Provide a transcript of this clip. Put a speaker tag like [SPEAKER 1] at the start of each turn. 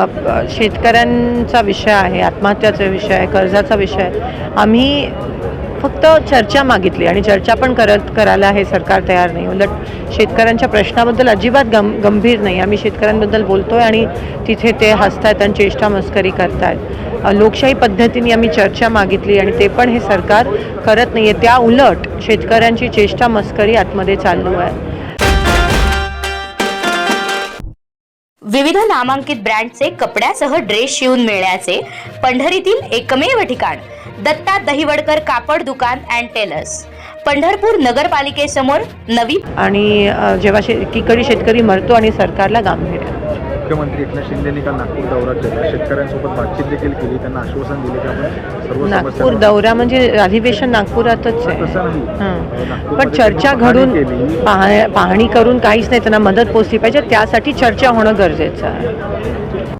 [SPEAKER 1] शेतकऱ्यांचा विषय आहे आत्महत्याचा विषय आहे कर्जाचा विषय आहे. आम्ही फक्त चर्चा मागितली आणि चर्चा पण करत करायला हे सरकार तयार नाही. उलट शेतकऱ्यांच्या प्रश्नाबद्दल अजिबात गं गंभीर नाही. आम्ही शेतकऱ्यांबद्दल बोलतोय आणि तिथे ते हसतायत आणि चेष्टा मस्करी करतायत. लोकशाही पद्धतीने आम्ही चर्चा मागितली आणि ते पण हे सरकार करत नाही आहे त्या उलट शेतकऱ्यांची चेष्टा मस्करी आतमध्ये चालू आहे.
[SPEAKER 2] विविध नामांकित ब्रँडचे कपड्यासह ड्रेस शिवून मिळण्याचे पंढरीतील एकमेव ठिकाण दत्ता दहिवडकर कापड दुकान अँड टेलर्स पंढरपूर नगरपालिकेसमोर नवी
[SPEAKER 1] आणि जेव्हा शे एकीकडे शेतकरी मरतो आणि सरकारला गांभीर्य.
[SPEAKER 3] मुख्यमंत्री एकनाथ शिंदेनी काल नागपूर दौरा केला. शेतकऱ्यांसोबत बातचीत देखील केली. त्यांना आश्वासन दिले की आपण सर्व
[SPEAKER 1] नागपूर
[SPEAKER 3] समस्या
[SPEAKER 1] दौरा म्हणजे अधिवेशन नागपुरातच आहे.
[SPEAKER 3] तसं नाही.
[SPEAKER 1] हं.
[SPEAKER 3] नागपूरमध्ये
[SPEAKER 1] पण चर्चा घडून
[SPEAKER 3] पाहणी केली.
[SPEAKER 1] पाह- पाहणी करून काहीच नाही. त्यांना मदत पोचली पाहिजे. त्यासाठी चर्चा होणं गरजेचं आहे.